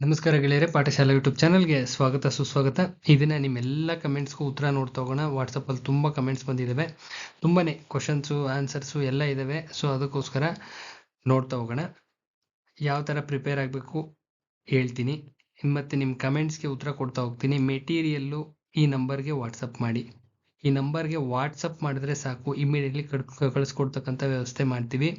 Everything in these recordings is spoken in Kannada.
ನಮಸ್ಕಾರ ಗೆಳೆಯರೆ, ಪಾಠಶಾಲಾ ಯೂಟ್ಯೂಬ್ ಚಾನಲ್ಗೆ ಸ್ವಾಗತ, ಸುಸ್ವಾಗತ. ಈ ದಿನ ನಿಮ್ಮೆಲ್ಲ ಕಮೆಂಟ್ಸ್ಗೂ ಉತ್ತರ ನೋಡ್ತಾ ಹೋಗೋಣ. ವಾಟ್ಸಪ್ಪಲ್ಲಿ ತುಂಬ ಕಮೆಂಟ್ಸ್ ಬಂದಿದ್ದಾವೆ ತುಂಬಾ ಕ್ವಶನ್ಸು ಆನ್ಸರ್ಸು ಎಲ್ಲ ಇದ್ದಾವೆ ಸೊ ಅದಕ್ಕೋಸ್ಕರ ನೋಡ್ತಾ ಹೋಗೋಣ. ಯಾವ ಥರ ಪ್ರಿಪೇರ್ ಆಗಬೇಕು ಹೇಳ್ತೀನಿ. ಮತ್ತು ನಿಮ್ಮ ಕಮೆಂಟ್ಸ್ಗೆ ಉತ್ತರ ಕೊಡ್ತಾ ಹೋಗ್ತೀನಿ. ಮೆಟೀರಿಯಲ್ಲು ಈ ನಂಬರ್ಗೆ ವಾಟ್ಸಪ್ ಮಾಡಿ. ಈ ನಂಬರ್ಗೆ ವಾಟ್ಸಪ್ ಮಾಡಿದ್ರೆ ಸಾಕು. ಇಮಿಡಿಯೇಟ್ಲಿ ಕಳಿಸ್ಕೊಡ್ತಕ್ಕಂಥ ವ್ಯವಸ್ಥೆ ಮಾಡ್ತೀವಿ.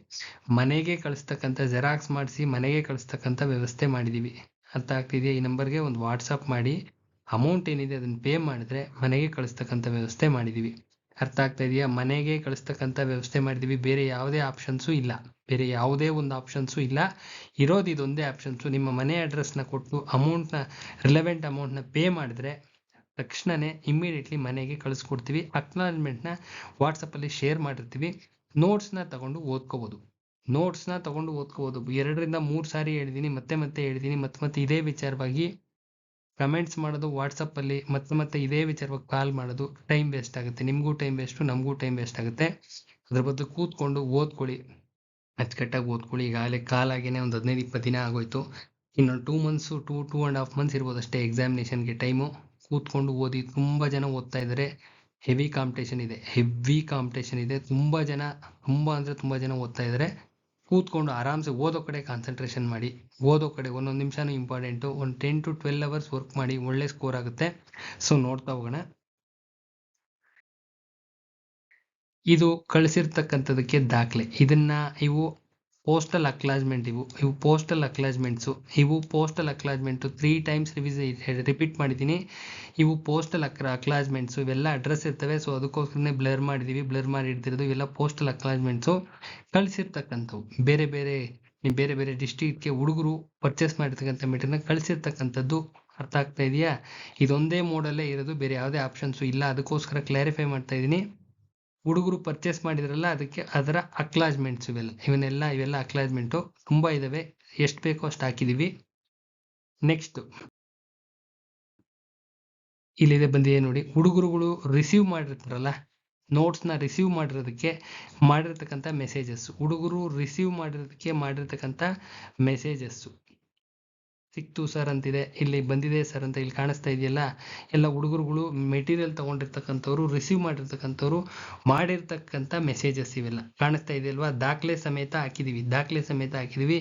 ಮನೆಗೆ ಕಳಿಸ್ತಕ್ಕಂಥ ಜೆರಾಕ್ಸ್ ಮಾಡಿಸಿ ಮನೆಗೆ ಕಳಿಸ್ತಕ್ಕಂಥ ವ್ಯವಸ್ಥೆ ಮಾಡಿದ್ದೀವಿ ಅರ್ಥ ಆಗ್ತಿದೆಯಾ? ಈ ನಂಬರ್ಗೆ ಒಂದು ವಾಟ್ಸಪ್ ಮಾಡಿ, ಅಮೌಂಟ್ ಏನಿದೆ ಅದನ್ನು ಪೇ ಮಾಡಿದ್ರೆ ಮನೆಗೆ ಕಳಿಸ್ತಕ್ಕಂಥ ವ್ಯವಸ್ಥೆ ಮಾಡಿದ್ದೀವಿ ಅರ್ಥ ಆಗ್ತಾ ಇದೆಯಾ? ಮನೆಗೆ ಕಳಿಸ್ತಕ್ಕಂಥ ವ್ಯವಸ್ಥೆ ಮಾಡಿದ್ದೀವಿ ಬೇರೆ ಯಾವುದೇ ಆಪ್ಷನ್ಸು ಇಲ್ಲ. ಬೇರೆ ಯಾವುದೇ ಒಂದು ಆಪ್ಷನ್ಸು ಇಲ್ಲ. ಇರೋದು ಇದೊಂದೇ ಆಪ್ಷನ್ಸು ನಿಮ್ಮ ಮನೆ ಅಡ್ರೆಸ್ನ ಕೊಟ್ಟು ಅಮೌಂಟ್ನ ರಿಲೆವೆಂಟ್ ಅಮೌಂಟ್ನ ಪೇ ಮಾಡಿದ್ರೆ ತಕ್ಷಣನೇ ಇಮ್ಮಿಡಿಯೇಟ್ಲಿ ಮನೆಗೆ ಕಳಿಸ್ಕೊಡ್ತೀವಿ. ಅಕ್ನಾಲಜ್ಮೆಂಟ್ನ ವಾಟ್ಸಪ್ಪಲ್ಲಿ ಶೇರ್ ಮಾಡಿರ್ತೀವಿ. ನೋಟ್ಸ್ನ ತಗೊಂಡು ಓದ್ಕೋಬೋದು. ನೋಟ್ಸ್ನ ತಗೊಂಡು ಓದ್ಕೋಬೋದು. ಎರಡರಿಂದ ಮೂರು ಸಾರಿ ಹೇಳಿದ್ದೀನಿ ಮತ್ತೆ ಮತ್ತೆ ಹೇಳಿದ್ದೀನಿ ಮತ್ತೆ ಮತ್ತೆ ಇದೇ ವಿಚಾರವಾಗಿ ಕಮೆಂಟ್ಸ್ ಮಾಡೋದು ವಾಟ್ಸಪ್ಪಲ್ಲಿ ಮತ್ತೆ ಮತ್ತೆ ಇದೇ ವಿಚಾರವಾಗಿ ಕಾಲ್ ಮಾಡೋದು ಟೈಮ್ ವೇಸ್ಟ್ ಆಗುತ್ತೆ. ನಿಮಗೂ ಟೈಮ್ ವೇಸ್ಟು ನಮಗೂ ಟೈಮ್ ವೇಸ್ಟ್ ಆಗುತ್ತೆ. ಅದ್ರ ಬದಲು ಕೂತ್ಕೊಂಡು ಓದ್ಕೊಳ್ಳಿ. ಅಚ್ಚುಕಟ್ಟಾಗಿ ಓದ್ಕೊಳ್ಳಿ. ಈಗಾಗಲೇ ಕಾಲಾಗೇನೆ ಒಂದು ಹದಿನೈದು, ಇಪ್ಪತ್ತು ದಿನ ಆಗೋಯ್ತು. ಇನ್ನೊಂದು two months two two and half months ಇರ್ಬೋದು ಅಷ್ಟೇ ಎಕ್ಸಾಮಿನೇಷನ್ಗೆ ಟೈಮು ಕೂತ್ಕೊಂಡು ಓದಿ ತುಂಬ ಜನ ಓದ್ತಾ ಇದ್ದಾರೆ ಹೆವಿ ಕಾಂಪಿಟೇಷನ್ ಇದೆ. ಹೆವಿ ಕಾಂಪಿಟೇಷನ್ ಇದೆ. ತುಂಬ ಜನ, ತುಂಬ ಅಂದರೆ ತುಂಬ ಜನ ಓದ್ತಾ ಇದ್ದಾರೆ ಕೂತ್ಕೊಂಡು ಆರಾಮ್ಸೆ ಓದೋ ಕಡೆ ಕಾನ್ಸಂಟ್ರೇಷನ್ ಮಾಡಿ, ಓದೋ ಕಡೆ ಒಂದೊಂದು ನಿಮಿಷನೂ ಇಂಪಾರ್ಟೆಂಟು ಒಂದು ten to twelve hours work ಮಾಡಿ ಒಳ್ಳೆ ಸ್ಕೋರ್ ಆಗುತ್ತೆ. ಸೊ ನೋಡ್ತಾ ಹೋಗೋಣ. ಇದು ಕಳಿಸಿರ್ತಕ್ಕಂಥದಕ್ಕೆ ದಾಖಲೆ. ಇದನ್ನ ಇವು ಪೋಸ್ಟಲ್ ಅಕ್ಲಾಜ್ಮೆಂಟ್ ಇವು ಇವು ಪೋಸ್ಟಲ್ ಅಕ್ಲಾಜ್ಮೆಂಟ್ಸು ಇವು postal acknowledgement three times revise repeat ಮಾಡಿದ್ದೀನಿ. ಇವು ಪೋಸ್ಟಲ್ ಅಕ್ರ ಅಕ್ಲಾಜ್ಮೆಂಟ್ಸು ಇವೆಲ್ಲ ಅಡ್ರೆಸ್ ಇರ್ತವೆ ಸೊ ಅದಕ್ಕೋಸ್ಕರನೇ ಬ್ಲರ್ ಮಾಡಿದ್ದೀವಿ ಬ್ಲರ್ ಮಾಡಿ ಇಡ್ತಿರೋದು ಇವೆಲ್ಲ ಪೋಸ್ಟಲ್ ಅಕ್ಲಾಜ್ಮೆಂಟ್ಸು ಕಳಿಸಿರ್ತಕ್ಕಂಥವು, ಬೇರೆ ಬೇರೆ ಬೇರೆ ಬೇರೆ ಡಿಸ್ಟಿಕ್ಗೆ ಹುಡುಗರು ಪರ್ಚೇಸ್ ಮಾಡಿರ್ತಕ್ಕಂಥ ಮೆಟೀರಿಯಲ್ನ ಕಳಿಸಿರ್ತಕ್ಕಂಥದ್ದು ಅರ್ಥ ಆಗ್ತಾ ಇದೆಯಾ? ಇದೊಂದೇ ಮೋಡಲ್ಲೇ ಇರೋದು, ಬೇರೆ ಯಾವುದೇ ಆಪ್ಷನ್ಸು ಇಲ್ಲ, ಅದಕ್ಕೋಸ್ಕರ ಕ್ಲಾರಿಫೈ ಮಾಡ್ತಾ ಇದ್ದೀನಿ ಹುಡುಗರು ಪರ್ಚೇಸ್ ಮಾಡಿದ್ರಲ್ಲ, ಅದಕ್ಕೆ ಅದರ ಅಕ್ಲಾಜ್ಮೆಂಟ್ಸ್ ಇವೆಲ್ಲ. ಇವನ್ನೆಲ್ಲ, ಇವೆಲ್ಲ ಅಕ್ಲಾಜ್ಮೆಂಟು ತುಂಬ ಇದಾವೆ. ಎಷ್ಟು ಬೇಕೋ ಅಷ್ಟು ಹಾಕಿದ್ದೀವಿ ನೆಕ್ಸ್ಟ್ ಇಲ್ಲಿದೆ ಬಂದಿದೆ ನೋಡಿ. ಹುಡುಗರುಗಳು ರಿಸೀವ್ ಮಾಡಿರ್ತಾರಲ್ಲ ನೋಟ್ಸ್ನ ರಿಸೀವ್ ಮಾಡಿರೋದಕ್ಕೆ ಮಾಡಿರ್ತಕ್ಕಂಥ ಮೆಸೇಜಸ್ಸು ಹುಡುಗರು ರಿಸೀವ್ ಮಾಡಿರೋದಕ್ಕೆ ಮಾಡಿರ್ತಕ್ಕಂಥ ಮೆಸೇಜಸ್ಸು ಸಿಕ್ತು ಸರ್ ಅಂತಿದೆ. ಇಲ್ಲಿ ಬಂದಿದೆ ಸರ್ ಅಂತ ಇಲ್ಲಿ ಕಾಣಿಸ್ತಾ ಇದೆಯಲ್ಲ? ಎಲ್ಲ ಹುಡುಗರುಗಳು ಮೆಟೀರಿಯಲ್ ತಗೊಂಡಿರ್ತಕ್ಕಂಥವ್ರು ರಿಸೀವ್ ಮಾಡಿರ್ತಕ್ಕಂಥವ್ರು ಮಾಡಿರ್ತಕ್ಕಂಥ ಮೆಸೇಜಸ್ ಇವೆಲ್ಲ. ಕಾಣಿಸ್ತಾ ಇದೆಯಲ್ವಾ? ದಾಖಲೆ ಸಮೇತ ಹಾಕಿದ್ದೀವಿ ದಾಖಲೆ ಸಮೇತ ಹಾಕಿದ್ದೀವಿ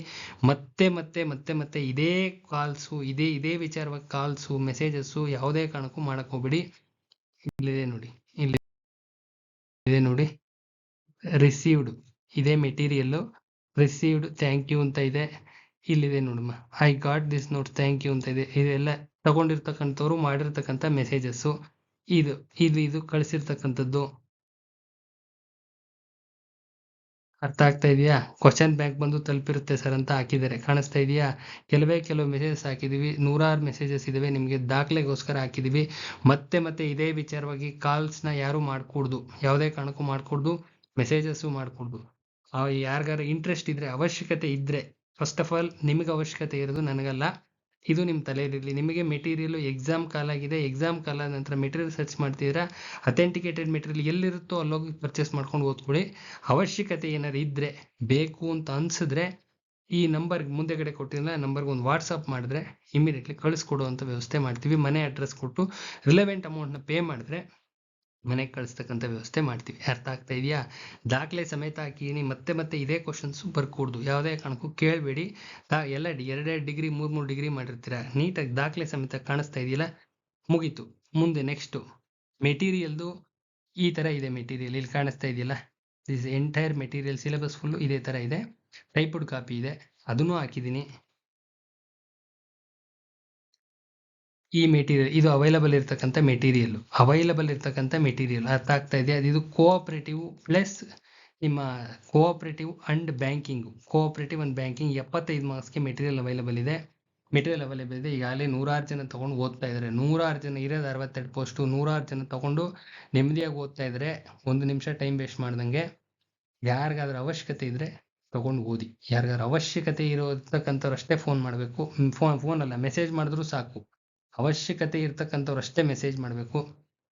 ಮತ್ತೆ ಮತ್ತೆ ಮತ್ತೆ ಮತ್ತೆ ಇದೇ ಕಾಲ್ಸು ಇದೇ ಇದೇ ವಿಚಾರವಾಗಿ ಕಾಲ್ಸು ಮೆಸೇಜಸ್ಸು ಯಾವುದೇ ಕಾರಣಕ್ಕೂ ಮಾಡಕ್ಕೆ ಹೋಗ್ಬೇಡಿ. ಇಲ್ಲಿದೆ ನೋಡಿ. ಇಲ್ಲಿ ಇದೆ ನೋಡಿ. ರಿಸೀವ್ಡ್ ಇದೇ ಮೆಟೀರಿಯಲ್ಲು ರಿಸೀವ್ಡ್ ಥ್ಯಾಂಕ್ ಯು ಅಂತ ಇದೆ. ಇಲ್ಲಿದೆ ನೋಡಮ್ಮ I got this note thank you ಅಂತ ಇದೆ. ಇದೆಲ್ಲ ತಗೊಂಡಿರ್ತಕ್ಕಂಥವ್ರು ಮಾಡಿರ್ತಕ್ಕಂಥ ಮೆಸೇಜಸ್ಸು ಇದು ಇದು ಇದು ಕಳಿಸಿರ್ತಕ್ಕಂಥದ್ದು. ಅರ್ಥ ಆಗ್ತಾ ಇದೆಯಾ? ಕ್ವಶನ್ ಬ್ಯಾಂಕ್ ಬಂದು ತಲುಪಿರುತ್ತೆ ಸರ್ ಅಂತ ಹಾಕಿದ್ದಾರೆ. ಕಾಣಿಸ್ತಾ ಇದೆಯಾ? ಕೆಲವೇ ಕೆಲವು ಮೆಸೇಜಸ್ ಹಾಕಿದ್ದೀವಿ. ನೂರಾರು ಮೆಸೇಜಸ್ ಇದಾವೆ ನಿಮಗೆ ದಾಖಲೆಗೋಸ್ಕರ ಹಾಕಿದ್ದೀವಿ. ಮತ್ತೆ ಮತ್ತೆ ಇದೇ ವಿಚಾರವಾಗಿ ಕಾಲ್ಸ್ನ ಯಾರು ಮಾಡಿಕೊಡ್ದು. ಯಾವುದೇ ಕಾರಣಕ್ಕೂ ಮಾಡ್ಕೊಡ್ದು ಮೆಸೇಜಸ್ಸು ಮಾಡ್ಕೊಡ್ದು. ಯಾರಿಗಾರ ಇಂಟ್ರೆಸ್ಟ್ ಇದ್ದರೆ ಅವಶ್ಯಕತೆ ಇದ್ರೆ ಫಸ್ಟ್ ಆಫ್ ಆಲ್ ನಿಮಗೆ ಅವಶ್ಯಕತೆ ಇರೋದು ನನಗಲ್ಲ. ಇದು ನಿಮ್ಮ ತಲೆಯಲ್ಲಿ. ನಿಮಗೆ ಮೆಟೀರಿಯಲ್ ಎಕ್ಸಾಮ್ ಕಾಲಾಗಿದೆ ಎಕ್ಸಾಮ್ ಕಾಲ ನಂತರ ಮೆಟೀರಿಯಲ್ ಸರ್ಚ್ ಮಾಡ್ತಿದ್ದೀರಾ? ಅಥೆಂಟಿಕೇಟೆಡ್ ಮೆಟೀರಿಯಲ್ ಎಲ್ಲಿರುತ್ತೋ ಅಲ್ಲೋಗಿ ಪರ್ಚೇಸ್ ಮಾಡ್ಕೊಂಡು ಓದ್ಕೊಳ್ಳಿ. ಅವಶ್ಯಕತೆ ಏನಾದ್ರು ಇದ್ದರೆ ಬೇಕು ಅಂತ ಅನಿಸಿದ್ರೆ ಈ ನಂಬರ್ಗೆ ಮುಂದೆಗಡೆ ಕೊಟ್ಟಿಲ್ಲ ನಂಬರ್ಗೆ ಒಂದು ವಾಟ್ಸಪ್ ಮಾಡಿದ್ರೆ ಇಮಿಡಿಯೇಟ್ಲಿ ಕಳಿಸ್ಕೊಡುವಂಥ ವ್ಯವಸ್ಥೆ ಮಾಡ್ತೀವಿ. ಮನೆ ಅಡ್ರೆಸ್ ಕೊಟ್ಟು ರಿಲೆವೆಂಟ್ ಅಮೌಂಟ್ನ ಪೇ ಮಾಡಿದ್ರೆ ಮನೆಗೆ ಕಳಿಸ್ತಕ್ಕಂಥ ವ್ಯವಸ್ಥೆ ಮಾಡ್ತೀವಿ. ಅರ್ಥ ಆಗ್ತಾ ಇದೆಯಾ? ದಾಖಲೆ ಸಮೇತ ಹಾಕಿದ್ದೀನಿ ಮತ್ತೆ ಮತ್ತೆ ಇದೇ ಕ್ವಶನ್ಸು ಬರ್ಕೂಡ್ದು ಯಾವುದೇ ಕಾರಣಕ್ಕೂ ಕೇಳಬೇಡಿ. ಎಲ್ಲ ಎರಡೆರಡು ಡಿಗ್ರಿ, ಮೂರು ಮೂರು ಡಿಗ್ರಿ ಮಾಡಿರ್ತೀರ? ನೀಟಾಗಿ ದಾಖಲೆ ಸಮೇತ ಕಾಣಿಸ್ತಾ ಇದೆಯಲ್ಲ? ಮುಗೀತು. ಮುಂದೆ ನೆಕ್ಸ್ಟು ಮೆಟೀರಿಯಲ್ದು ಈ ಥರ ಇದೆ ಮೆಟೀರಿಯಲ್. ಇಲ್ಲಿ ಕಾಣಿಸ್ತಾ ಇದೆಯಲ್ಲ? This entire material syllabus full ಇದೇ ಥರ ಇದೆ. ಟೈಪುಡ್ ಕಾಪಿ ಇದೆ. ಅದನ್ನು ಹಾಕಿದ್ದೀನಿ ಈ ಮೆಟೀರಿಯಲ್ ಇದು ಅವೈಲಬಲ್ ಇರತಕ್ಕಂಥ ಮೆಟೀರಿಯಲ್ ಅವೈಲಬಲ್ ಇರ್ತಕ್ಕಂಥ ಮೆಟೀರಿಯಲ್ ಅರ್ಥ ಆಗ್ತಾ ಇದೆ? ಅದು ಇದು ಕೋಆಪರೇಟಿವ್ ಪ್ಲಸ್ ನಿಮ್ಮ cooperative and banking cooperative and banking ಎಪ್ಪತ್ತೈದು ಮಾರ್ಕ್ಸ್ಗೆ ಮೆಟೀರಿಯಲ್ ಅವೈಲಬಲ್ ಇದೆ. ಮೆಟೀರಿಯಲ್ ಅವೈಲೇಬಲ್ ಇದೆ. ಈಗಾಗಲೇ ನೂರಾರು ಜನ ತೊಗೊಂಡು ಓದ್ತಾ ಇದ್ದಾರೆ. ನೂರಾರು ಜನ ಇರೋದು ಅರವತ್ತೆರಡು ಪೋಸ್ಟು ನೂರಾರು ಜನ ತೊಗೊಂಡು ನೆಮ್ಮದಿಯಾಗಿ ಓದ್ತಾ ಇದ್ದಾರೆ ಒಂದು ನಿಮಿಷ ಟೈಮ್ ವೇಸ್ಟ್ ಮಾಡ್ದಂಗೆ ಯಾರಿಗಾದ್ರೂ ಅವಶ್ಯಕತೆ ಇದ್ದರೆ ತೊಗೊಂಡು ಓದಿ. ಯಾರಿಗಾದ್ರೂ ಅವಶ್ಯಕತೆ ಇರೋತಕ್ಕಂಥವ್ರು ಅಷ್ಟೇ ಫೋನ್ ಮಾಡಬೇಕು. ಫೋನ್ ಫೋನಲ್ಲ ಮೆಸೇಜ್ ಮಾಡಿದ್ರು ಸಾಕು. ಅವಶ್ಯಕತೆ ಇರ್ತಕ್ಕಂಥವ್ರು ಅಷ್ಟೇ ಮೆಸೇಜ್ ಮಾಡಬೇಕು.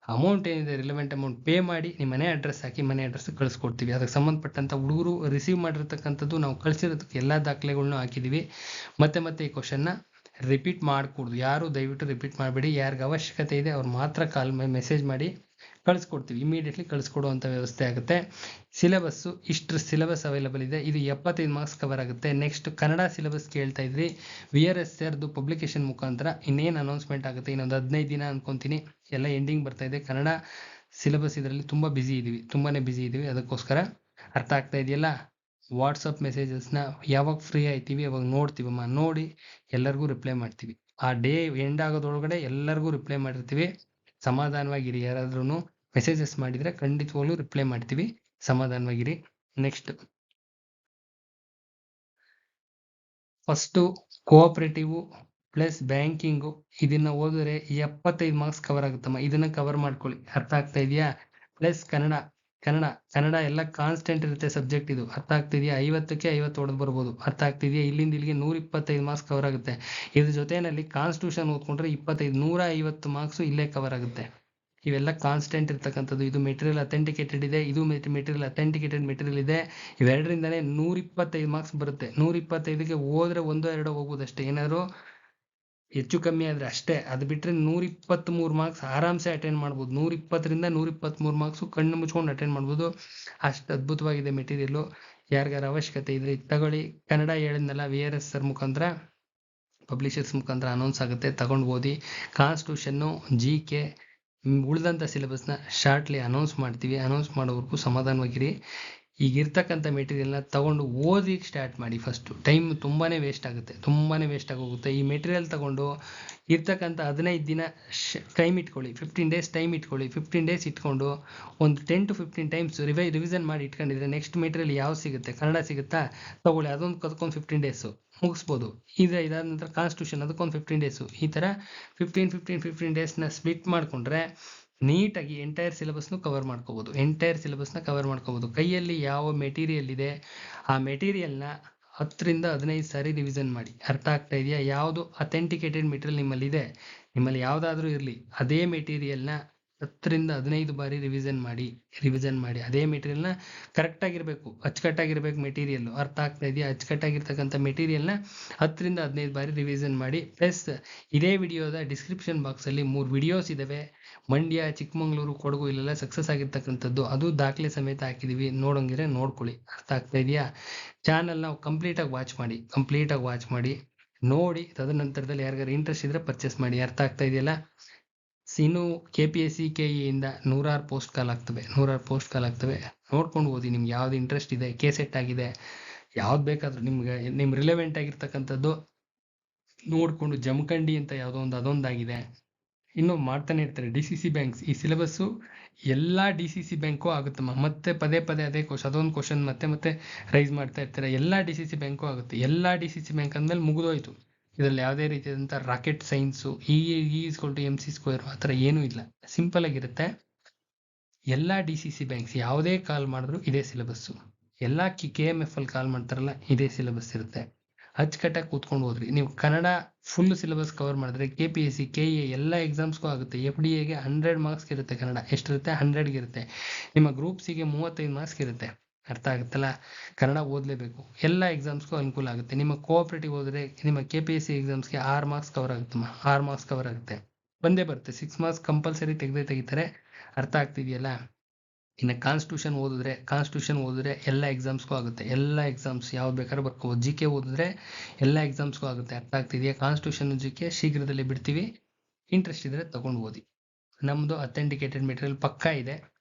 ಅಮೌಂಟ್ ಏನಿದೆ ರಿಲೆವೆಂಟ್ ಅಮೌಂಟ್ ಪೇ ಮಾಡಿ ನಿಮ್ಮ ಮನೆ ಅಡ್ರೆಸ್ ಹಾಕಿ ಮನೆ ಅಡ್ರೆಸ್ ಕಳಿಸ್ಕೊಡ್ತೀವಿ. ಅದಕ್ಕೆ ಸಂಬಂಧಪಟ್ಟಂಥ ಹುಡುಗರು ರಿಸೀವ್ ಮಾಡಿರ್ತಕ್ಕಂಥದ್ದು ನಾವು ಕಳಿಸಿರೋದಕ್ಕೆ ಎಲ್ಲ ದಾಖಲೆಗಳ್ನೂ ಹಾಕಿದ್ದೀವಿ ಮತ್ತೆ ಮತ್ತೆ ಈ ಕ್ವಶನ್ನ ರಿಪೀಟ್ ಮಾಡಕೂಡ್ದು. ಯಾರು ದಯವಿಟ್ಟು ರಿಪೀಟ್ ಮಾಡಬೇಡಿ. ಯಾರಿಗೆ ಅವಶ್ಯಕತೆ ಇದೆ ಅವ್ರು ಮಾತ್ರ ಕಾಲ್ ಮೆಸೇಜ್ ಮಾಡಿ ಕಳಿಸ್ಕೊಡ್ತೀವಿ ಇಮಿಡಿಯೇಟ್ಲಿ ಕಳಿಸ್ಕೊಡುವಂಥ ವ್ಯವಸ್ಥೆ ಆಗುತ್ತೆ. ಸಿಲೆಬಸ್ಸು ಇಷ್ಟು ಸಿಲೆಬಸ್ ಅವೈಲಬಲ್ ಇದೆ. ಇದು ಎಪ್ಪತ್ತೈದು ಮಾರ್ಕ್ಸ್ ಕವರ್ ಆಗುತ್ತೆ. ನೆಕ್ಸ್ಟ್ ಕನ್ನಡ ಸಿಲೆಬಸ್ ಕೇಳ್ತಾ ಇದ್ರಿ. ವಿ ಆರ್ ಎಸ್ ಸರ್ದು ಪಬ್ಲಿಕೇಶನ್ ಮುಖಾಂತರ ಇನ್ನೇನು ಅನೌನ್ಸ್ಮೆಂಟ್ ಆಗುತ್ತೆ? ಇನ್ನೊಂದು ಹದಿನೈದು ದಿನ ಅನ್ಕೊಂತೀನಿ. ಎಲ್ಲ ಎಂಡಿಂಗ್ ಬರ್ತಾ ಇದೆ. ಕನ್ನಡ ಸಿಲೆಬಸ್ ಇದರಲ್ಲಿ ತುಂಬ ಬ್ಯುಸಿ ಇದ್ದೀವಿ ತುಂಬಾ ಬ್ಯುಸಿ ಇದ್ದೀವಿ ಅದಕ್ಕೋಸ್ಕರ ಅರ್ಥ ಆಗ್ತಾ ಇದೆಯಲ್ಲ? ವಾಟ್ಸಪ್ ಮೆಸೇಜಸ್ನ ಯಾವಾಗ ಫ್ರೀ ಆಯ್ತೀವಿ ಅವಾಗ ನೋಡ್ತೀವಮ್ಮ ನೋಡಿ ಎಲ್ಲರಿಗೂ ರಿಪ್ಲೈ ಮಾಡ್ತೀವಿ. ಆ ಡೇ ಎಂಡ್ ಆಗೋದ್ರೊಳಗಡೆ ಎಲ್ಲರಿಗೂ ರಿಪ್ಲೈ ಮಾಡಿರ್ತೀವಿ. ಸಮಾಧಾನವಾಗಿರಿ. ಯಾರಾದ್ರೂ ಮೆಸೇಜಸ್ ಮಾಡಿದ್ರೆ ಖಂಡಿತವಾಗ್ಲೂ ರಿಪ್ಲೈ ಮಾಡ್ತೀವಿ. ಸಮಾಧಾನವಾಗಿರಿ. Next first cooperative plus banking ಇದನ್ನ ಓದಿದ್ರೆ ಎಪ್ಪತ್ತೈದು ಮಾರ್ಕ್ಸ್ ಕವರ್ ಆಗುತ್ತಮ್ಮ. ಇದನ್ನ ಕವರ್ ಮಾಡ್ಕೊಳ್ಳಿ. ಅರ್ಥ ಆಗ್ತಾ ಇದೆಯಾ? ಪ್ಲಸ್ ಕನ್ನಡ. ಕನ್ನಡ ಕನ್ನಡ ಎಲ್ಲ ಕಾನ್ಸ್ಟೆಂಟ್ ಇರುತ್ತೆ ಸಬ್ಜೆಕ್ಟ್ ಇದು. ಅರ್ಥ ಆಗ್ತಿದೆಯಾ? ಐವತ್ತಕ್ಕೆ ಐವತ್ತು ಹೊಡೆದು ಬರ್ಬೋದು. ಅರ್ಥ ಆಗ್ತಿದೆಯಾ? ಇಲ್ಲಿಂದ ಇಲ್ಲಿಗೆ ನೂರ ಇಪ್ಪತ್ತೈದು ಮಾರ್ಕ್ಸ್ ಕವರ್ ಆಗುತ್ತೆ. ಇದ್ರ ಜೊತೆಯಲ್ಲಿ ಕಾನ್ಸ್ಟಿಟ್ಯೂಷನ್ ಓದ್ಕೊಂಡ್ರೆ ಇಪ್ಪತ್ತೈದು, ನೂರ ಐವತ್ತು ಮಾರ್ಕ್ಸು ಇಲ್ಲೇ ಕವರ್ ಆಗುತ್ತೆ. ಇವೆಲ್ಲ ಕಾನ್ಸ್ಟೆಂಟ್ ಇರ್ತಕ್ಕಂಥದ್ದು. ಇದು ಮೆಟೀರಿಯಲ್ ಅಥೆಂಟಿಕೇಟೆಡ್ ಇದೆ, ಇದು ಮೆಟೀರಿಯಲ್ ಅಥೆಂಟಿಕೇಟೆಡ್ ಮೆಟೀರಿಯಲ್ ಇದೆ. ಇವೆರಡರಿಂದನೇ ನೂರ ಇಪ್ಪತ್ತೈದು ಮಾರ್ಕ್ಸ್ ಬರುತ್ತೆ. ನೂರ ಇಪ್ಪತ್ತೈದಕ್ಕೆ ಹೋದ್ರೆ ಒಂದೋ ಎರಡೋ ಹೋಗ್ಬೋದು ಅಷ್ಟೇ ಏನಾದ್ರು ಹೆಚ್ಚು ಕಮ್ಮಿ ಆದರೆ ಅಷ್ಟೇ. ಅದು ಬಿಟ್ಟರೆ ನೂರ ಇಪ್ಪತ್ತ್ಮೂರು ಮಾರ್ಕ್ಸ್ ಆರಾಮ್ಸೆ ಅಟೆಂಡ್ ಮಾಡ್ಬೋದು. ನೂರ ಇಪ್ಪತ್ತರಿಂದ ನೂರ ಇಪ್ಪತ್ತ್ಮೂರು ಮಾರ್ಕ್ಸು ಕಣ್ಣು ಮುಚ್ಕೊಂಡು ಅಟೆಂಡ್ ಮಾಡ್ಬೋದು. ಅಷ್ಟು ಅದ್ಭುತವಾಗಿದೆ ಮೆಟೀರಿಯಲ್ಲು ಯಾರಿಗಾರ ಅವಶ್ಯಕತೆ ಇದ್ರೆ ಇದ್ ತಗೊಳ್ಳಿ. ಕನ್ನಡ ಹೇಳಿದ್ನಲ್ಲ ವಿ ಆರ್ ಎಸ್ ಸರ್ ಮುಖಾಂತರ. ಪಬ್ಲಿಷರ್ಸ್ ಮುಖಾಂತರ ಅನೌನ್ಸ್ ಆಗುತ್ತೆ. ತಗೊಂಡು ಓದಿ. ಕಾನ್ಸ್ಟಿಟ್ಯೂಷನ್ನು ಜಿ ಕೆ ಉಳಿದಂಥ ಸಿಲೆಬಸ್ನ ಶಾರ್ಟ್ಲಿ ಅನೌನ್ಸ್ ಮಾಡ್ತೀವಿ. ಅನೌನ್ಸ್ ಮಾಡೋವರೆಗೂ ಸಮಾಧಾನವಾಗಿರಿ. ಈಗ ಇರ್ತಕ್ಕಂಥ ಮೆಟೀರಿಯಲ್ನ ತಗೊಂಡು ಓದಿ ಸ್ಟಾರ್ಟ್ ಮಾಡಿ ಫಸ್ಟು ಟೈಮ್ ತುಂಬಾ ವೇಸ್ಟ್ ಆಗುತ್ತೆ ತುಂಬಾ ವೇಸ್ಟ್ ಆಗೋಗುತ್ತೆ ಈ ಮೆಟೀರಿಯಲ್ ತಗೊಂಡು ಇರ್ತಕ್ಕಂಥ ಹದಿನೈದು ದಿನ ಟೈಮ್ ಇಟ್ಕೊಳ್ಳಿ ಫಿಫ್ಟೀನ್ ಡೇಸ್ ಟೈಮ್ ಇಟ್ಕೊಳ್ಳಿ ಫಿಫ್ಟೀನ್ ಡೇಸ್ ಇಟ್ಕೊಂಡು ಒಂದು ಟೆನ್ ಟು ಫಿಫ್ಟೀನ್ ಟೈಮ್ಸ್ ರಿವೈ ರಿವಿಷನ್ ಮಾಡಿ ಇಟ್ಕೊಂಡಿದ್ರೆ ನೆಕ್ಸ್ಟ್ ಮೆಟೀರಿಯಲ್ ಯಾವ ಸಿಗುತ್ತೆ, ಕನ್ನಡ ಸಿಗುತ್ತಾ? ತಗೊಳ್ಳಿ, ಅದೊಂದು ಕದ್ಕೊಂಡು ಫಿಫ್ಟೀನ್ ಡೇಸು ಮುಗಿಸ್ಬೋದು. ಇದು ಇದಾದ ನಂತರ ಕಾನ್ಸ್ಟಿಟ್ಯೂಷನ್ ಅದಕ್ಕೊಂದು ಫಿಫ್ಟೀನ್ ಡೇಸು ಈ ಥರ ಫಿಫ್ಟೀನ್ ಫಿಫ್ಟೀನ್ ಫಿಫ್ಟೀನ್ ಡೇಸ್ನ ಸ್ಪ್ಲಿಟ್ ಮಾಡಿಕೊಂಡ್ರೆ ನೀಟಾಗಿ ಎಂಟೈರ್ ಸಿಲೆಬಸ್ನು ಕವರ್ ಮಾಡ್ಕೋಬೋದು. ಎಂಟೈರ್ ಸಿಲೆಬಸ್ನ ಕವರ್ ಮಾಡ್ಕೋಬೋದು. ಕೈಯಲ್ಲಿ ಯಾವ ಮೆಟೀರಿಯಲ್ ಇದೆ, ಆ ಮೆಟೀರಿಯಲ್ನ ಹತ್ತರಿಂದ ಹದಿನೈದು ಸಾರಿ ರಿವಿಷನ್ ಮಾಡಿ. ಅರ್ಥ ಆಗ್ತಾ ಇದೆಯಾ? ಯಾವುದು ಅಥೆಂಟಿಕೇಟೆಡ್ ಮೆಟೀರಿಯಲ್ ನಿಮ್ಮಲ್ಲಿ ಇದೆ ನಿಮ್ಮಲ್ಲಿ ಯಾವುದಾದ್ರೂ ಇರಲಿ, ಅದೇ ಮೆಟೀರಿಯಲ್ನ ಹತ್ತರಿಂದ ಹದಿನೈದು ಬಾರಿ ರಿವಿಷನ್ ಮಾಡಿ ರಿವಿಷನ್ ಮಾಡಿ. ಅದೇ ಮೆಟೀರಿಯಲ್ನ ಕರೆಕ್ಟಾಗಿರಬೇಕು ಅಚ್ಚುಕಟ್ಟಾಗಿರ್ಬೇಕು ಮೆಟೀರಿಯಲ್ ಅರ್ಥ ಆಗ್ತಾ ಇದೆಯಾ? ಅಚ್ಚುಕಟ್ಟಾಗಿರ್ತಕ್ಕಂಥ ಮೆಟೀರಿಯಲ್ನ ಹತ್ತರಿಂದ ಹದಿನೈದು ಬಾರಿ ರಿವಿಷನ್ ಮಾಡಿ. ಪ್ಲಸ್ ಇದೇ ವಿಡಿಯೋದ ಡಿಸ್ಕ್ರಿಪ್ಷನ್ ಬಾಕ್ಸಲ್ಲಿ ಮೂರು ವಿಡಿಯೋಸ್ ಇದ್ದಾವೆ ಮಂಡ್ಯ, ಚಿಕ್ಕಮಗಳೂರು, ಕೊಡಗು, ಇಲ್ಲೆಲ್ಲ ಸಕ್ಸಸ್ ಆಗಿರ್ತಕ್ಕಂಥದ್ದು. ಅದು ದಾಖಲೆ ಸಮೇತ ಹಾಕಿದೀವಿ. ನೋಡೋಂಗಿದ್ರೆ ನೋಡ್ಕೊಳ್ಳಿ. ಅರ್ಥ ಆಗ್ತಾ ಇದೆಯಾ? ನಾವು ಕಂಪ್ಲೀಟಾಗಿ ವಾಚ್ ಮಾಡಿ. ಕಂಪ್ಲೀಟಾಗಿ ವಾಚ್ ಮಾಡಿ. ನೋಡಿ, ತದನಂತರದಲ್ಲಿ ಯಾರಿಗಾರು ಇಂಟ್ರೆಸ್ಟ್ ಇದ್ರೆ ಪರ್ಚೇಸ್ ಮಾಡಿ. ಅರ್ಥ ಆಗ್ತಾ ಇದೆಯಲ್ಲ? ಇನ್ನು K P S C K ಇಂದ ನೂರಾರು ಪೋಸ್ಟ್ ಕಾಲ್ ಆಗ್ತವೆ, ನೂರಾರು ಪೋಸ್ಟ್ ಕಾಲ್ ಆಗ್ತವೆ. ನೋಡ್ಕೊಂಡು ಓದಿ, ನಿಮ್ಗೆ ಯಾವ್ದು ಇಂಟ್ರೆಸ್ಟ್ ಇದೆ ಕೆ ಸೆಟ್ ಆಗಿದೆ, ಯಾವ್ದು ಬೇಕಾದ್ರೂ ನಿಮ್ಗೆ ನಿಮ್ಮ ರಿಲೆವೆಂಟ್ ಆಗಿರ್ತಕ್ಕಂಥದ್ದು ನೋಡಿಕೊಂಡು ಜಮಖಂಡಿ ಅಂತ ಯಾವುದೋ ಒಂದು ಅದೊಂದಾಗಿದೆ. ಇನ್ನು ಮಾಡ್ತಾನೆ ಇರ್ತಾರೆ ಡಿ ಸಿ ಸಿ ಬ್ಯಾಂಕ್ಸ್ ಈ ಸಿಲೆಬಸ್ಸು ಎಲ್ಲ ಡಿ ಸಿ ಸಿ ಬ್ಯಾಂಕು ಆಗುತ್ತಮ್ಮ. ಮತ್ತೆ ಪದೇ ಪದೇ ಅದೇ ಕ್ವಶ್ ಅದೊಂದು ಕ್ವಶನ್ ಮತ್ತೆ ಮತ್ತೆ ರೈಸ್ ಮಾಡ್ತಾ ಇರ್ತಾರೆ. ಎಲ್ಲ ಡಿ ಸಿ ಸಿ ಬ್ಯಾಂಕು ಆಗುತ್ತೆ. ಎಲ್ಲ ಡಿ ಸಿ ಸಿ ಬ್ಯಾಂಕ್ ಅಂದಮೇಲೆ ಮುಗಿದೋಯ್ತು. ಇದರಲ್ಲಿ ಯಾವುದೇ ರೀತಿಯಾದಂಥ rocket science E equal to M C square ಆ ಥರ ಏನೂ ಇಲ್ಲ. ಸಿಂಪಲ್ ಆಗಿರುತ್ತೆ. ಎಲ್ಲ ಡಿ ಸಿ ಸಿ ಬ್ಯಾಂಕ್ಸ್ ಯಾವುದೇ ಕಾಲ್ ಮಾಡಿದ್ರು ಇದೇ ಸಿಲೆಬಸ್ಸು ಎಲ್ಲ ಕಿ ಕೆ ಎಂ ಎಫ್ ಅಲ್ಲಿ ಕಾಲ್ ಮಾಡ್ತಾರಲ್ಲ, ಇದೇ ಸಿಲೆಬಸ್ ಇರುತ್ತೆ. ಅಚ್ಚುಕಟ್ಟಾಗಿ ಕೂತ್ಕೊಂಡು ಹೋದ್ರಿ ನೀವು ಕನ್ನಡ ಫುಲ್ ಸಿಲೆಬಸ್ ಕವರ್ ಮಾಡಿದ್ರೆ K P S C K A ಎಲ್ಲ ಎಕ್ಸಾಮ್ಸ್ಗೂ ಆಗುತ್ತೆ. ಎಫ್ ಡಿ ಎಗೆ ಹಂಡ್ರೆಡ್ ಮಾರ್ಕ್ಸ್ ಇರುತ್ತೆ ಕನ್ನಡ. ಎಷ್ಟಿರುತ್ತೆ? ಹಂಡ್ರೆಡ್ಗೆ ಇರುತ್ತೆ. ನಿಮ್ಮ ಗ್ರೂಪ್ ಸಿಗೆ ಮೂವತ್ತೈದು ಮಾರ್ಕ್ಸ್ ಇರುತ್ತೆ. ಅರ್ಥ ಆಗುತ್ತಲ್ಲ? ಕನ್ನಡ ಓದಲೇಬೇಕು. ಎಲ್ಲ ಎಕ್ಸಾಮ್ಸ್ಗೂ ಅನುಕೂಲ ಆಗುತ್ತೆ. ನಿಮ್ಮ ಕೋಆಪ್ರೇಟಿವ್ ಹೋದರೆ ನಿಮ್ಮ ಕೆ ಪಿ ಎಸ್ ಸಿ ಎಕ್ಸಾಮ್ಸ್ಗೆ ಆರು ಮಾರ್ಕ್ಸ್ ಕವರ್ ಆಗುತ್ತಮ್ಮ ಆರು ಮಾರ್ಕ್ಸ್ ಕವರ್ ಆಗುತ್ತೆ. ಬಂದೇ ಬರುತ್ತೆ. ಸಿಕ್ಸ್ ಮಾರ್ಕ್ಸ್ ಕಂಪಲ್ಸರಿ ತೆಗೆದೇ ತೆಗಿತಾರೆ. ಅರ್ಥ ಆಗ್ತಿದೆಯಲ್ಲ? ಇನ್ನು ಕಾನ್ಸ್ಟಿಟ್ಯೂಷನ್ ಓದಿದ್ರೆ ಕಾನ್ಸ್ಟಿಟ್ಯೂಷನ್ ಓದಿದ್ರೆ ಎಲ್ಲ ಎಕ್ಸಾಮ್ಸ್ಗೂ ಆಗುತ್ತೆ. ಎಲ್ಲ ಎಕ್ಸಾಮ್ಸ್ ಯಾವ್ದು ಬೇಕಾದ್ರೂ ಬರ್ಕೋಬೋದು. ಜಿ ಕೆ ಓದಿದ್ರೆ ಎಲ್ಲ ಎಕ್ಸಾಮ್ಸ್ಗೂ ಆಗುತ್ತೆ. ಅರ್ಥ ಆಗ್ತಿದೆಯಾ? ಕಾನ್ಸ್ಟಿಟ್ಯೂಷನ್ ಜಿ ಕೆ ಶೀಘ್ರದಲ್ಲೇ ಬಿಡ್ತೀವಿ. ಇಂಟ್ರೆಸ್ಟ್ ಇದ್ದರೆ ತಗೊಂಡು ಓದಿ. ನಮ್ಮದು ಅಥೆಂಟಿಕೇಟೆಡ್ ಮೆಟೀರಿಯಲ್ ಪಕ್ಕಾ ಇದೆ.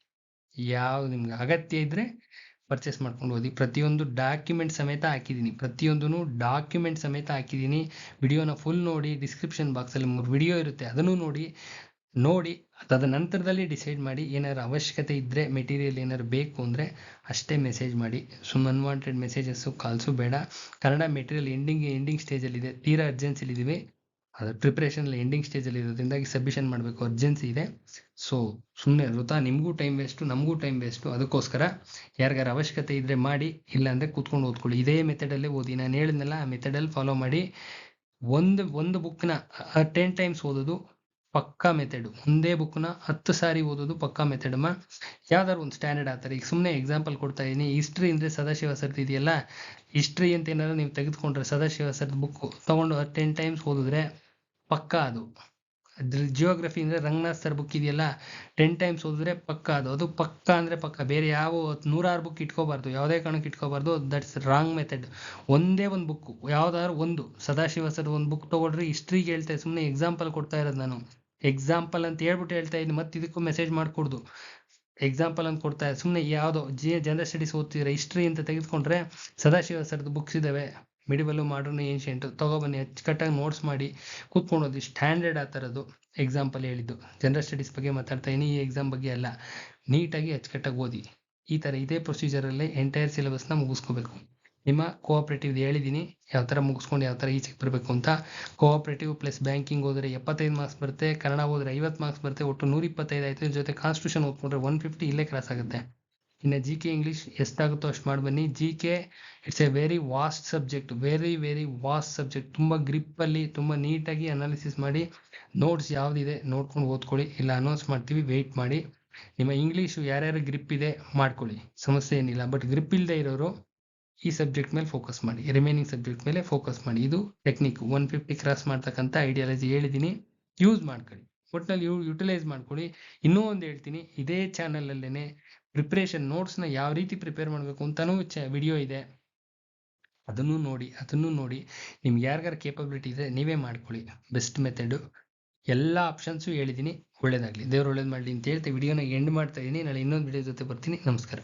ಯಾವ ನಿಮ್ಗೆ ಅಗತ್ಯ ಇದ್ದರೆ ಪರ್ಚೇಸ್ ಮಾಡ್ಕೊಂಡು ಹೋದ್ವಿ. ಪ್ರತಿಯೊಂದು ಡಾಕ್ಯುಮೆಂಟ್ ಸಮೇತ ಹಾಕಿದ್ದೀನಿ. ಪ್ರತಿಯೊಂದೂ ಡಾಕ್ಯುಮೆಂಟ್ ಸಮೇತ ಹಾಕಿದ್ದೀನಿ. ವಿಡಿಯೋನ ಫುಲ್ ನೋಡಿ ಡಿಸ್ಕ್ರಿಪ್ಷನ್ ಬಾಕ್ಸಲ್ಲಿ ಮೂರು ವಿಡಿಯೋ ಇರುತ್ತೆ. ಅದನ್ನು ನೋಡಿ ನೋಡಿ ತದನಂತರದಲ್ಲಿ ಡಿಸೈಡ್ ಮಾಡಿ, ಏನಾದ್ರು ಅವಶ್ಯಕತೆ ಇದ್ದರೆ ಮೆಟೀರಿಯಲ್ ಏನಾದ್ರು ಬೇಕು ಅಂದರೆ ಅಷ್ಟೇ ಮೆಸೇಜ್ ಮಾಡಿ. ಸುಮ್ ಅನ್ವಾಂಟೆಡ್ ಮೆಸೇಜಸ್ಸು ಕಾಲ್ಸು ಬೇಡ. ಕನ್ನಡ ಮೆಟೀರಿಯಲ್ ಎಂಡಿಂಗ್ ಎಂಡಿಂಗ್ ಸ್ಟೇಜಲ್ಲಿದೆ ತೀರಾ ಅರ್ಜೆನ್ಸಿಲಿದ್ದೀವಿ ಅದು ಪ್ರಿಪ್ರೇಷನಲ್ಲಿ ಎಂಡಿಂಗ್ ಸ್ಟೇಜಲ್ಲಿ ಇರೋದ್ರಿಂದಾಗಿ ಸಬ್ಮಿಷನ್ ಮಾಡಬೇಕು ಅರ್ಜೆನ್ಸಿ ಇದೆ. ಸೊ ಸುಮ್ಮನೆ ವೃತ ನಿಮಗೂ ಟೈಮ್ ವೇಸ್ಟು ನಮಗೂ ಟೈಮ್ ವೇಸ್ಟು ಅದಕ್ಕೋಸ್ಕರ ಯಾರಿಗಾರ ಅವಶ್ಯಕತೆ ಇದ್ದರೆ ಮಾಡಿ, ಇಲ್ಲಾಂದರೆ ಕೂತ್ಕೊಂಡು ಓದ್ಕೊಳ್ಳಿ. ಇದೇ ಮೆಥಡಲ್ಲೇ ಓದಿ. ನಾನು ಹೇಳಿದ್ನಲ್ಲ, ಆ ಮೆಥಡಲ್ಲಿ ಫಾಲೋ ಮಾಡಿ. ಒಂದು ಒಂದು ಬುಕ್ನ ಟೆನ್ ಟೈಮ್ಸ್ ಓದೋದು ಪಕ್ಕಾ ಮೆಥಡು ಒಂದೇ ಬುಕ್ನ ಹತ್ತು ಸಾರಿ ಓದೋದು ಪಕ್ಕಾ ಮೆಥಡಮ್ಮ ಯಾವ್ದಾದ್ರು ಒಂದು ಸ್ಟ್ಯಾಂಡರ್ಡ್ ಆಗ್ತಾರೆ ಈಗ ಸುಮ್ಮನೆ ಎಕ್ಸಾಂಪಲ್ ಕೊಡ್ತಾ ಇದ್ದೀನಿ ಹಿಸ್ಟ್ರಿ ಅಂದರೆ ಸದಾಶಿವ ಸರ್ದು ಇದೆಯಲ್ಲ ಹಿಸ್ಟ್ರಿ ಅಂತ ಏನಾದ್ರು ನೀವು ತೆಗೆದುಕೊಂಡ್ರೆ ಸದಾಶಿವ ಸರ್ದು ಬುಕ್ ತೊಗೊಂಡು ಟೆನ್ ಟೈಮ್ಸ್ ಓದಿದ್ರೆ ಪಕ್ಕಾ ಅದು. ಜಿಯೋಗ್ರಫಿ ಅಂದರೆ ರಂಗನಾಥ್ ಸರ್ ಬುಕ್ ಇದೆಯಲ್ಲ ಟೆನ್ ಟೈಮ್ಸ್ ಓದಿದ್ರೆ ಪಕ್ಕ ಅದು. ಅದು ಪಕ್ಕ ಅಂದರೆ ಪಕ್ಕ. ಬೇರೆ ಯಾವ ನೂರಾರು ಬುಕ್ ಇಟ್ಕೋಬಾರ್ದು. ಯಾವುದೇ ಕಾರಣಕ್ಕೆ ಇಟ್ಕೋಬಾರ್ದು ದಟ್ಸ್ ರಾಂಗ್ ಮೆಥಡ್ ಒಂದೇ ಒಂದು ಬುಕ್ಕು ಯಾವ್ದಾದ್ರು ಒಂದು. ಸದಾಶಿವ ಸರ್ ಒಂದು ಬುಕ್ ತೊಗೊಳ್ರಿ ಹಿಸ್ಟ್ರಿಗೆ ಹೇಳ್ತಾ ಸುಮ್ಮನೆ ಎಕ್ಸಾಂಪಲ್ ಕೊಡ್ತಾ ಇರೋದು ನಾನು. ಎಕ್ಸಾಂಪಲ್ ಅಂತ ಹೇಳ್ಬಿಟ್ಟು ಹೇಳ್ತಾ ಇದ್ದೀನಿ ಮತ್ತೆ ಇದಕ್ಕೂ ಮೆಸೇಜ್ ಮಾಡಿಕೊಡ್ದು. ಎಕ್ಸಾಂಪಲ್ ಅಂತ ಕೊಡ್ತಾ ಸುಮ್ಮನೆ ಯಾವುದೋ, ಜಿ ಜನರಲ್ ಸ್ಟಡೀಸ್ ಓದ್ತಿದ್ರೆ ಹಿಸ್ಟ್ರಿ ಅಂತ ತೆಗೆದುಕೊಂಡ್ರೆ ಸದಾಶಿವ ಸರ್ದು ಬುಕ್ಸ್ ಇದ್ದಾವೆ ಮಿಡಿವಲ್ಲು ಮಾಡರ್ನ್ ಏನ್ಷಿಯಂಟ್ ತೊಗೊಬನ್ನಿ ಅಚ್ಚುಕಟ್ಟಾಗಿ ನೋಟ್ಸ್ ಮಾಡಿ ಕೂತ್ಕೊಳ್ಳೋದು ಸ್ಟ್ಯಾಂಡರ್ಡ್ ಆ ಥರದ್ದು ಎಕ್ಸಾಂಪಲ್ ಹೇಳಿದ್ದು. ಜನರಲ್ ಸ್ಟಡೀಸ್ ಬಗ್ಗೆ ಮಾತಾಡ್ತಾ ಇದ್ದೀನಿ ಈ ಎಕ್ಸಾಮ್ ಬಗ್ಗೆ ಅಲ್ಲ. ನೀಟಾಗಿ ಅಚ್ಚುಕಟ್ಟಾಗಿ ಓದಿ. ಈ ಥರ ಇದೇ ಪ್ರೊಸೀಜರಲ್ಲೇ ಎಂಟೈರ್ ಸಿಲೆಬಸ್ನ ಮುಗಿಸ್ಕೋಬೇಕು. ನಿಮ್ಮ ಕೋಆಪ್ರೇಟಿವ್ ಹೇಳಿದ್ದೀನಿ ಯಾವ ಥರ ಮುಗಿಸ್ಕೊಂಡು ಯಾವ ಥರ ಈಚೆಗೆ ಬರಬೇಕು ಅಂತ. ಕೋಆಪ್ರೇಟಿವ್ ಪ್ಲಸ್ ಬ್ಯಾಂಕಿಂಗ್ ಹೋದರೆ ಎಪ್ಪತ್ತೈದು ಮಾರ್ಕ್ಸ್ ಬರುತ್ತೆ, ಕನ್ನಡ ಹೋದರೆ ಐವತ್ತು ಮಾರ್ಕ್ಸ್ ಬರುತ್ತೆ, ಒಟ್ಟು ನೂರಿಪ್ಪತ್ತೈದು ಆಯಿತು. ಜೊತೆ ಕಾನ್ಸ್ಟಿಟ್ಯೂಷನ್ ಓದ್ಕೊಂಡ್ರೆ ಒನ್ ಫಿಫ್ಟಿ ಇಲ್ಲೇ ಕ್ರಾಸ್ ಆಗುತ್ತೆ. ಇನ್ನು ಜಿ ಕೆ ಇಂಗ್ಲೀಷ್ ಎಷ್ಟಾಗುತ್ತೋ ಅಷ್ಟು ಮಾಡಿ ಬನ್ನಿ. G K it's a very vast subject very very vast subject ತುಂಬ ಗ್ರಿಪ್ಪಲ್ಲಿ ತುಂಬ ನೀಟಾಗಿ ಅನಾಲಿಸಿಸ್ ಮಾಡಿ ನೋಟ್ಸ್ ಯಾವುದಿದೆ ನೋಡ್ಕೊಂಡು ಓದ್ಕೊಳ್ಳಿ, ಇಲ್ಲ ಅನೌನ್ಸ್ ಮಾಡ್ತೀವಿ ವೆಯ್ಟ್ ಮಾಡಿ. ನಿಮ್ಮ ಇಂಗ್ಲೀಷು ಯಾರ್ಯಾರು ಗ್ರಿಪ್ ಇದೆ ಮಾಡ್ಕೊಳ್ಳಿ, ಸಮಸ್ಯೆ ಏನಿಲ್ಲ. ಬಟ್ ಗ್ರಿಪ್ ಇಲ್ಲದೆ ಇರೋರು ಈ ಸಬ್ಜೆಕ್ಟ್ ಮೇಲೆ ಫೋಕಸ್ ಮಾಡಿ ರಿಮೈನಿಂಗ್ ಸಬ್ಜೆಕ್ಟ್ ಮೇಲೆ ಫೋಕಸ್ ಮಾಡಿ. ಇದು ಟೆಕ್ನಿಕ್ ಒನ್ ಫಿಫ್ಟಿ ಕ್ರಾಸ್ ಮಾಡ್ತಕ್ಕಂಥ ಐಡಿಯಾಲಜಿ ಹೇಳಿದ್ದೀನಿ. ಯೂಸ್ ಮಾಡ್ಕೊಳ್ಳಿ. ಒಟ್ನಲ್ಲಿ ಯು ಯುಟಿಲೈಸ್ ಮಾಡ್ಕೊಳ್ಳಿ. ಇನ್ನೂ ಒಂದು ಹೇಳ್ತೀನಿ, ಇದೇ ಚಾನಲಲ್ಲೇ ಪ್ರಿಪ್ರೇಷನ್ ನೋಟ್ಸ್ನ ಯಾವ ರೀತಿ ಪ್ರಿಪೇರ್ ಮಾಡಬೇಕು ಅಂತಲೂ ಚ ವಿಡಿಯೋ ಇದೆ. ಅದನ್ನು ನೋಡಿ ಅದನ್ನು ನೋಡಿ ನಿಮ್ಗೆ ಯಾರಿಗಾರ ಕೇಪಬಿಲಿಟಿ ಇದೆ ನೀವೇ ಮಾಡ್ಕೊಳ್ಳಿ. ಬೆಸ್ಟ್ ಮೆಥಡು ಎಲ್ಲ ಆಪ್ಷನ್ಸು ಹೇಳಿದ್ದೀನಿ ಒಳ್ಳೇದಾಗಲಿ. ದೇವ್ರು ಒಳ್ಳೇದು ಮಾಡಲಿ ಅಂತ ಹೇಳ್ತಾ ವಿಡಿಯೋನ ಎಂಡ್ ಮಾಡ್ತಾ ಇದ್ದೀನಿ ನಾಳೆ ಇನ್ನೊಂದು ವಿಡಿಯೋ ಜೊತೆ ಬರ್ತೀನಿ. ನಮಸ್ಕಾರ.